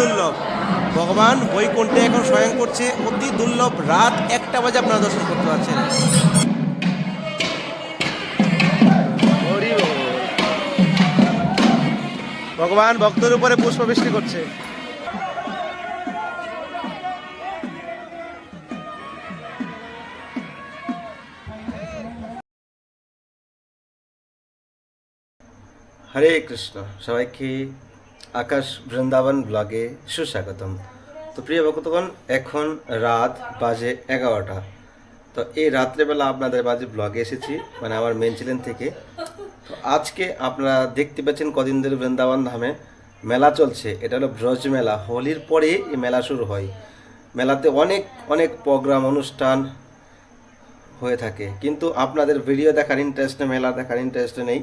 দুর্লভ। ভগবান বৈকুণ্ঠে এখন স্বয়ং করছে অতি দুর্লভ রাত একটা বাজে আপনারা দর্শন করতে পারছেন। ভগবান ভক্তের উপরে পুষ্প বৃষ্টি করছে। হরে কৃষ্ণ, সবাইকে আকাশ বৃন্দাবন ব্লগে সুস্বাগতম। তো প্রিয় ভক্তগণ এখন রাত বাজে এগারোটা। তো এই রাত্রেবেলা আপনাদের বাজে ব্লগে এসেছি মানে আমার মেন চ্যানেল থেকে। তো আজকে আপনারা দেখতে পাচ্ছেন কদিন ধরে বৃন্দাবন ধামে মেলা চলছে। এটা হলো ব্রজ মেলা। হোলির পরে এই মেলা শুরু হয়। মেলাতে অনেক অনেক প্রোগ্রাম, অনুষ্ঠান হয়ে থাকে। কিন্তু আপনাদের ভিডিও দেখার ইন্টারেস্টে মেলা দেখার ইন্টারেস্টে নেই।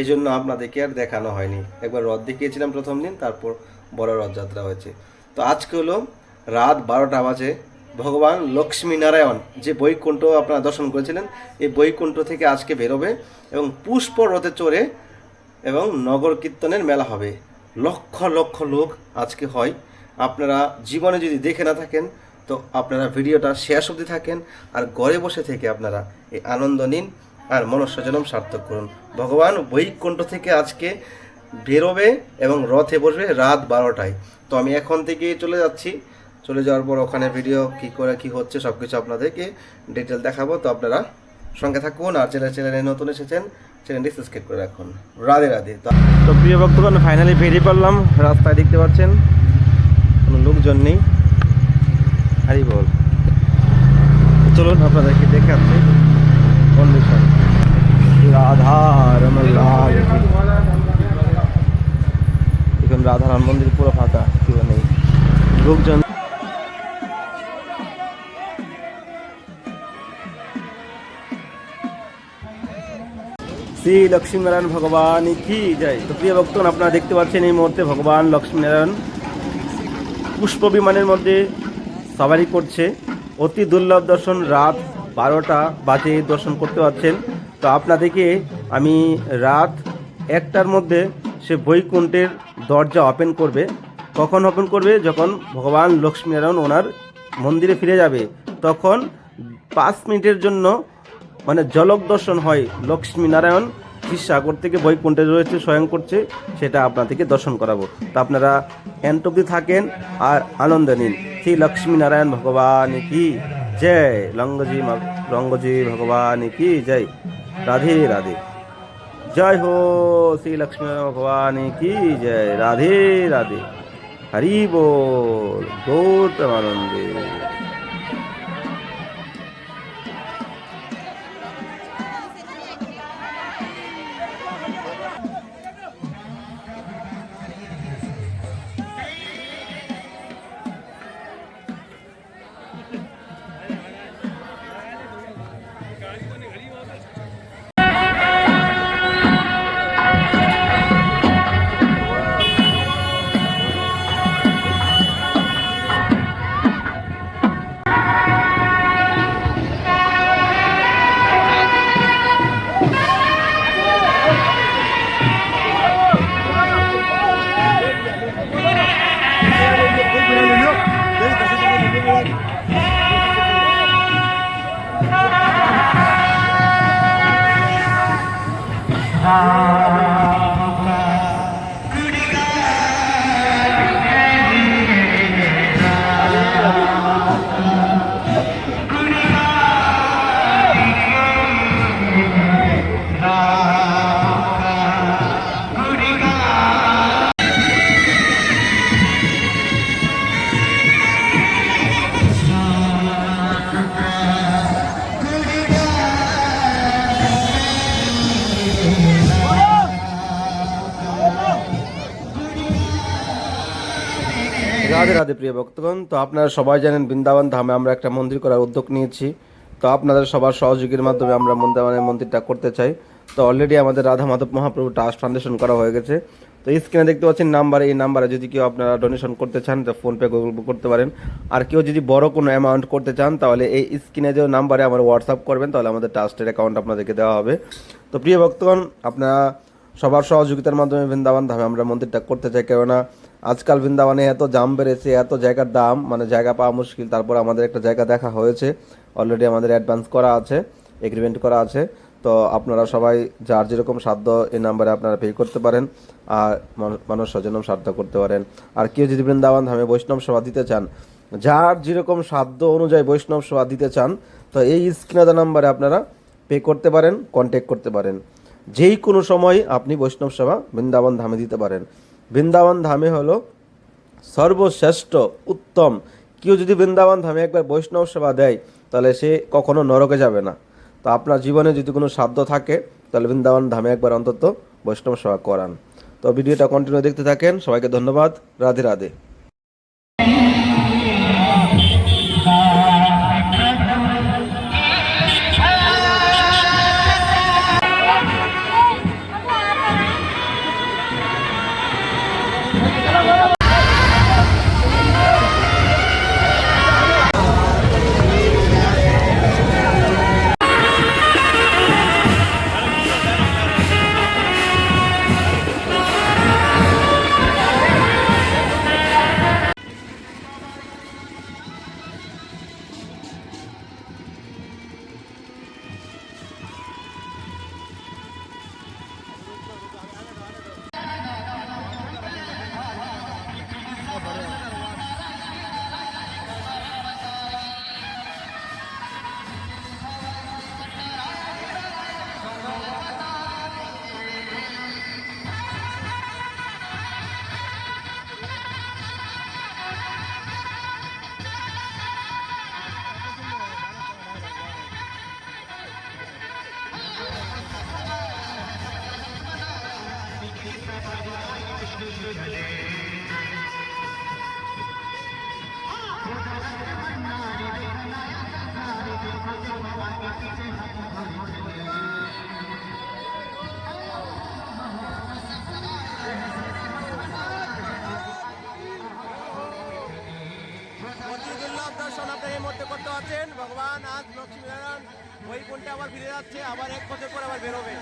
এই জন্য আপনাদেরকে আর দেখানো হয়নি। একবার রথ দেখিয়েছিলাম প্রথম দিন, তারপর বড় রথযাত্রা হয়েছে। তো আজকে হলো রাত বারোটা বাজে। ভগবান লক্ষ্মী নারায়ণ যে বৈকুণ্ঠ আপনারা দর্শন করেছিলেন, এই বৈকুণ্ঠ থেকে আজকে বেরোবে এবং পুষ্প রথে চড়ে এবং নগর কীর্তনের মেলা হবে। লক্ষ লক্ষ লোক আজকে হয়। আপনারা জীবনে যদি দেখে না থাকেন, তো আপনারা ভিডিওটা শেষ অবধি থাকেন আর ঘরে বসে থেকে আপনারা এই আনন্দ নিন। আর মনস্বজনম সার্থক করুন। ভগবান বৈকুণ্ঠ থেকে আজকে বেরোবে এবং রথে বসবে রাত বারোটায়। তো আমি এখন থেকে চলে যাচ্ছি। চলে যাওয়ার পর ওখানে ভিডিও কি করে, কি হচ্ছে সব কিছু আপনাদেরকে ডিটেল দেখাবো। তো আপনারা সঙ্গে থাকুন আর চ্যানেল চ্যানেলে নতুন এসেছেন চ্যানেলটি সাবস্ক্রাইব করে রাখুন। রাধে রাধে। তো প্রিয় ভক্তগণ ফাইনালি বেরিয়ে পড়লাম। রাস্তায় দেখতে পাচ্ছেন, কোনো লোকজন নেই। হারি বল চলুন আপনাদেরকে দেখাচ্ছি কন্ডিশন রাধারমণ মন্দির পুরো ফাঁকা, কেউ নেই। লোকজন শ্রী লক্ষ্মীনারায়ণ ভগবান কি জয়? তো প্রিয় ভক্তগণ, আপনারা দেখতে পাচ্ছেন এই মুহূর্তে ভগবান লক্ষ্মীনারায়ণ পুষ্প বিমানের মধ্যে সবারি করছে। অতি দুর্লভ দর্শন, রাত বারোটা বাজে দর্শন করতে পারছেন তো আপনাদেরকে আমি রাত একটার মধ্যে সে বৈকুণ্ঠের দরজা ওপেন করবে। কখন ওপেন করবে? যখন ভগবান লক্ষ্মীনারায়ণ ওনার মন্দিরে ফিরে যাবে, তখন পাঁচ মিনিটের জন্য মানে জলক দর্শন হয় লক্ষ্মীনারায়ণ সাগর থেকে বৈকুণ্ঠে রয়েছে, স্বয়ং করছে, সেটা আপনাদেরকে দর্শন করাবো। তো আপনারা এন্টব্দি থাকেন আর আনন্দ নিন। শ্রী লক্ষ্মীনারায়ণ ভগবান কি? জয়। লঙ্গজি রঙ্গজি ভগবান কি? জয়। রাধে রাধে জয় হো শ্রী লক্ষ্মীনারায়ণ ভগবান কি জয় রাধে রাধে হরি বল গৌতম রাধে রাধে প্রিয় ভক্তগণ, তো আপনারা সবাই জানেন বৃন্দাবন ধামে আমরা একটা মন্দির করার উদ্যোগ নিয়েছি। তো আপনাদের সবার সহযোগীর মাধ্যমে আমরা বৃন্দাবনের মন্দিরটা করতে চাই। তো অলরেডি আমাদের রাধা মাধব মহাপ্রভু ট্রাস্ট ফাউন্ডেশন করা হয়ে গেছে। তো স্ক্রিনে দেখতে পাচ্ছেন নাম্বারে এই নাম্বারে যদি কেউ আপনারা ডোনেশন করতে চান, তো ফোনপে গুগল পে করতে পারেন। আর কেউ যদি বড় কোনো অ্যামাউন্ট করতে চান, তাহলে এই স্ক্রিনে যে নাম্বারে আমার হোয়াটসঅ্যাপ করবেন, তাহলে আমাদের ট্রাস্টের অ্যাকাউন্ট আপনাদেরকে দেওয়া হবে। তো প্রিয় ভক্তগণ, আপনারা সবার সহযোগিতার মাধ্যমে বৃন্দাবন ধামে আমরা মন্দিরটা করতে চাই। কেননা আজকাল বৃন্দাবনে এত জাম বেড়েছে, এত জায়গার দাম মানে জায়গা পাওয়া মুশকিল। তারপর আমাদের একটা জায়গা দেখা হয়েছে অলরেডি আমাদের অ্যাডভান্স করা আছে এগ্রিমেন্ট করা আছে। তো আপনারা সবাই যার যেরকম সাধ্য এই নাম্বারে আপনারা পে করতে পারেন, আর মানু- মানুষ স্বজনম সাধ্য করতে পারেন। আর কেউ যদি বৃন্দাবন ধামে বৈষ্ণব সেবা দিতে চান, যার যেরকম সাধ্য অনুযায়ী বৈষ্ণব সেবা দিতে চান, তো এই স্ক্রিনাদা নাম্বারে আপনারা পে করতে পারেন কন্ট্যাক্ট করতে পারেন। যেই কোনো সময় আপনি বৈষ্ণব সেবা বৃন্দাবন ধামে দিতে পারেন। বৃন্দাবন ধামে হলো সর্বশ্রেষ্ঠ, উত্তম। কেউ যদি বৃন্দাবন ধামে একবার বৈষ্ণব সেবা দেয়, তাহলে সে কখনো নরকে যাবে না। তো আপনার জীবনে যদি কোনো সাধ্য থাকে, তাহলে বৃন্দাবন ধামে একবার অন্তত বৈষ্ণব সেবা করান। তো ভিডিওটা কন্টিনিউ দেখতে থাকেন। সবাইকে ধন্যবাদ। রাধে রাধে। ভগবান আজ লক্ষ্মীনারায়ণ ওই কোনটা আবার ফিরে যাচ্ছে? আবার এক বছর পর আবার বেরোবে।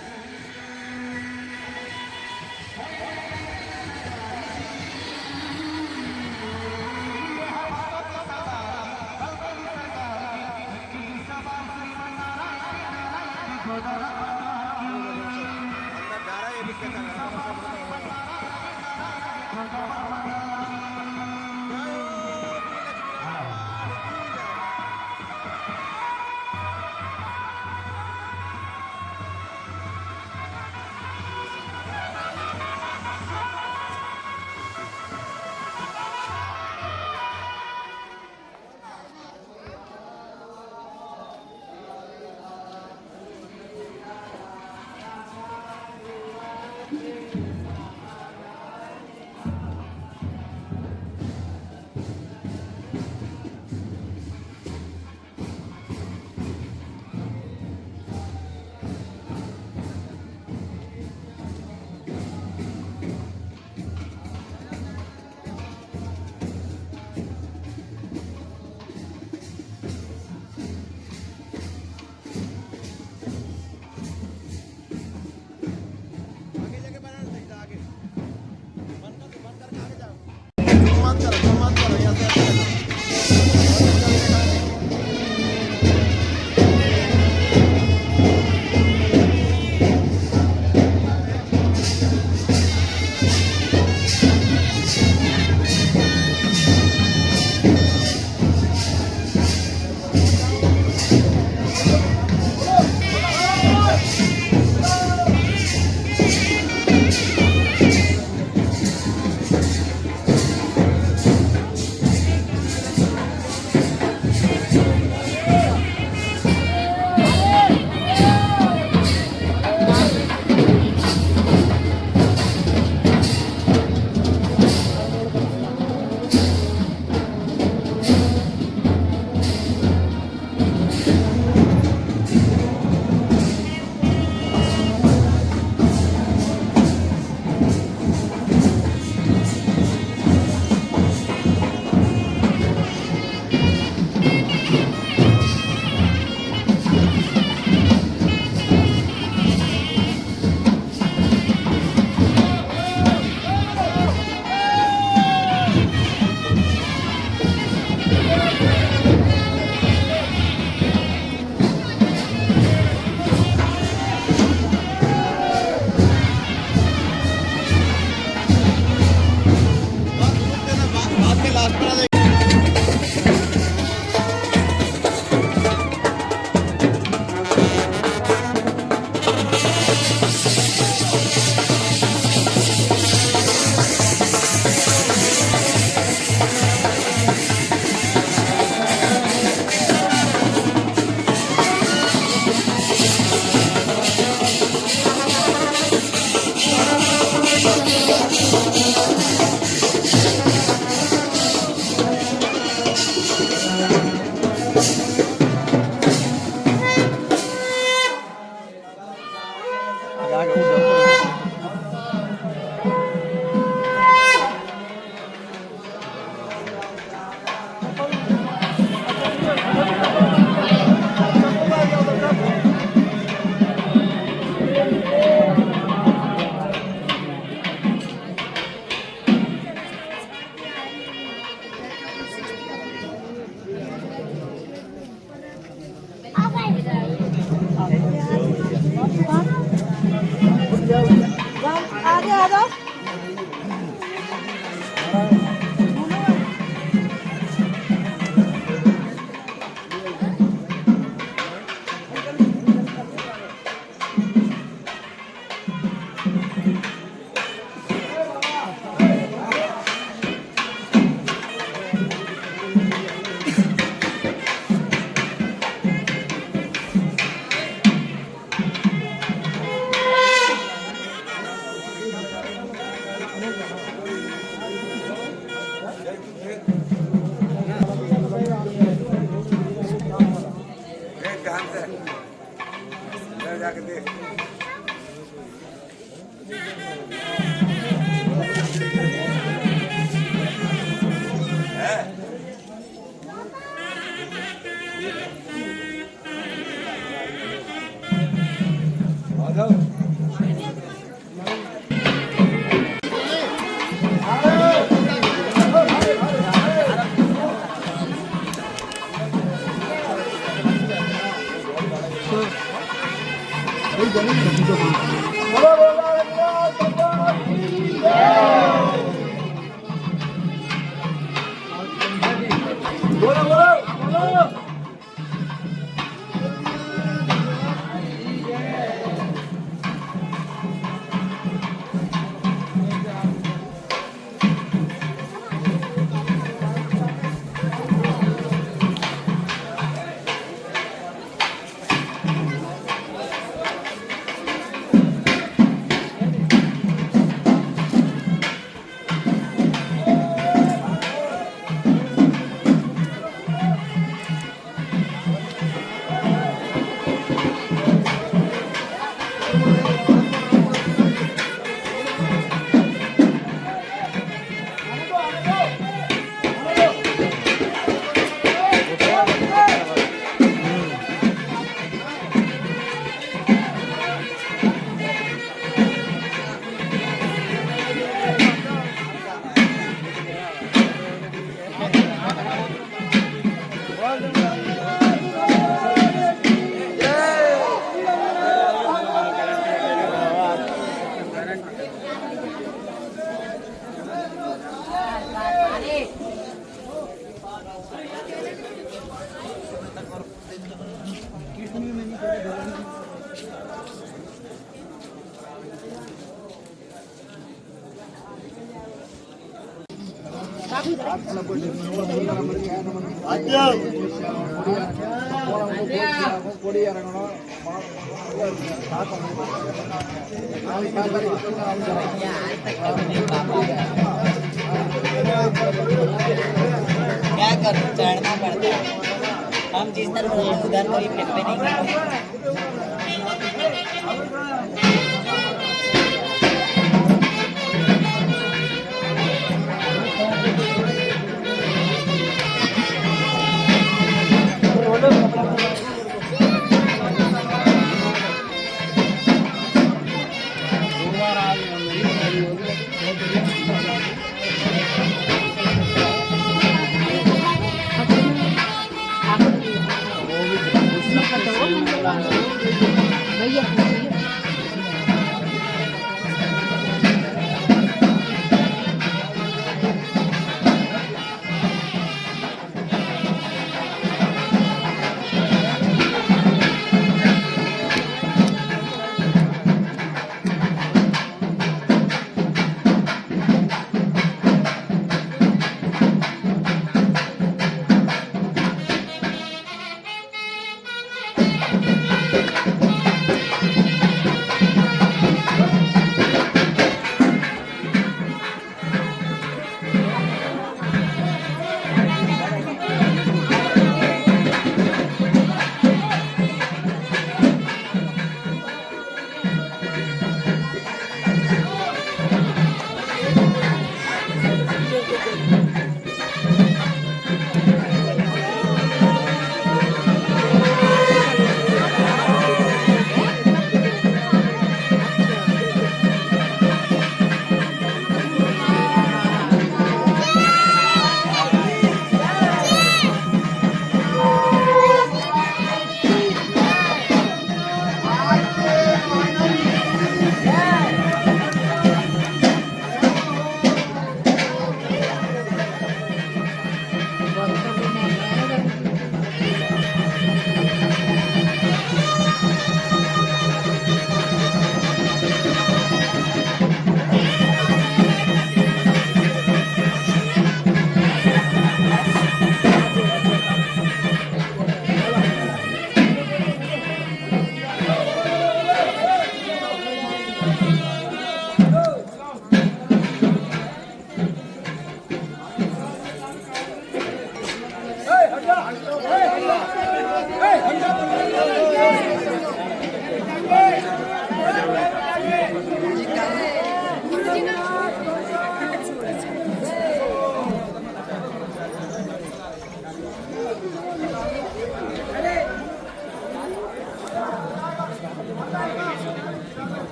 뭐라고? क्या करूँ? चढ़ना पड़ता है। हम जिस तरह उधर कोई फिर नहीं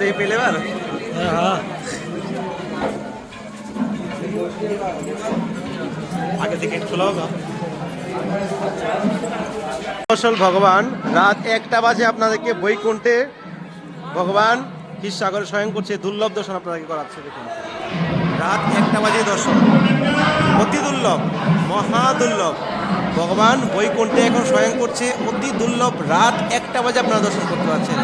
তো এই হ্যাঁ। আগে থেকে খোলা হবে ফসল ভগবান রাত একটা বাজে আপনাদেরকে বৈকুণ্ঠে। ভগবান সাগর স্বয়ং করছে দুর্লভ দর্শন আপনাদেরকে করাচ্ছে দেখুন। রাত একটা বাজে দর্শন। অতি দুর্লভ মহা দুর্লভ। ভগবান বৈকুণ্ঠে এখন স্বয়ং করছে অতি দুর্লভ রাত একটা বাজে আপনারা দর্শন করতে পারছেন।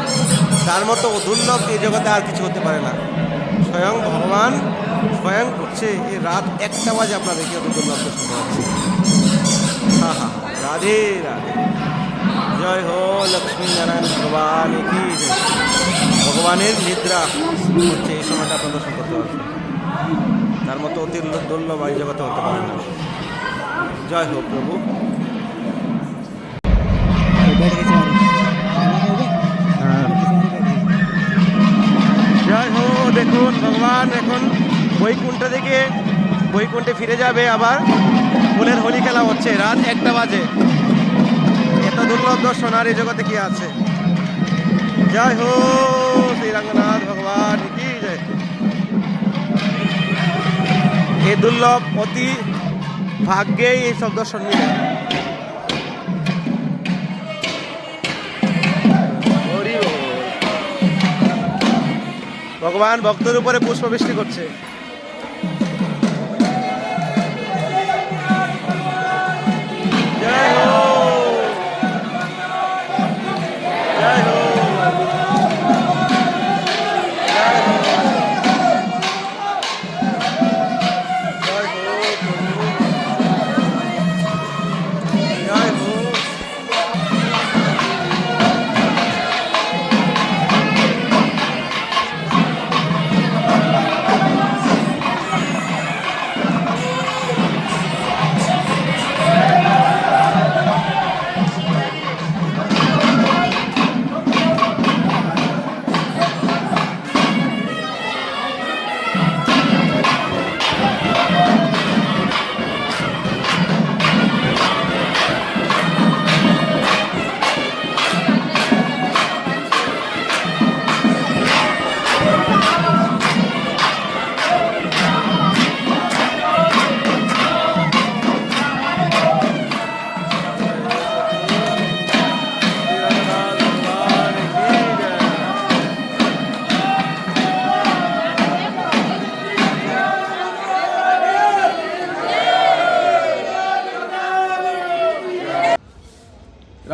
তার মতো দুর্লভ এই জগতে আর কিছু হতে পারে না। স্বয়ং ভগবান স্বয়ং করছে এই রাত একটা বাজে আপনাদেরকে অতি দুর্লভ দর্শন করাচ্ছে। হা হা, রাধে রাধে। জয় হো, লক্ষ্মী নারায়ণ ভগবান কি। ভগবানের নিদ্রা হচ্ছে এই সময়টা আপনার দর্শন করতে পারবেন তার মতো অতি দুর্লভ এই জগতে হতে পারে না। জয় হোক প্রভু। হ্যাঁ। জয় হো দেখুন, ভগবান, এখন বৈকুণ্ঠ থেকে বৈকুণ্ঠে ফিরে যাবে আবার। ফুলের হোলি খেলা হচ্ছে, রাত একটা বাজে। এত দুর্লভ দর্শন, আর এই জগতে কি আছে? জয় হো শ্রী রঙ্গনাথ ভগবান, কি জয় এই দুর্লভ অতি ভাগ্যেই এই সব দর্শন মিলে। ভগবান ভক্তের উপরে পুষ্পবৃষ্টি করছে।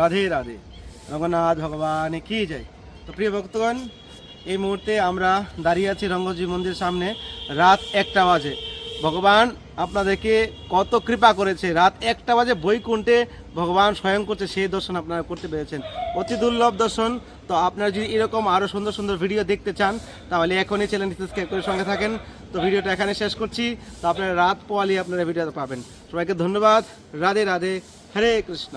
রাধে রাধে। রঙ্গনাথ ভগবান, কি যায় তো প্রিয় ভক্তগণ, এই মুহূর্তে আমরা দাঁড়িয়ে আছি রঙ্গজি মন্দির সামনে। রাত একটা বাজে। ভগবান আপনাদেরকে কত কৃপা করেছে। রাত একটা বাজে বৈকুণ্ঠে ভগবান স্বয়ং করছে, সেই দর্শন আপনারা করতে পেরেছেন। অতি দুর্লভ দর্শন। তো আপনারা যদি এরকম আরও সুন্দর সুন্দর ভিডিও দেখতে চান, তাহলে এখনই চ্যানেলটি সাবস্ক্রাইব করে সঙ্গে থাকেন। তো ভিডিওটা এখানে শেষ করছি। তো আপনারা রাত পোয়ালি আপনারা ভিডিওটা পাবেন। সবাইকে ধন্যবাদ। রাধে রাধে। হরে কৃষ্ণ।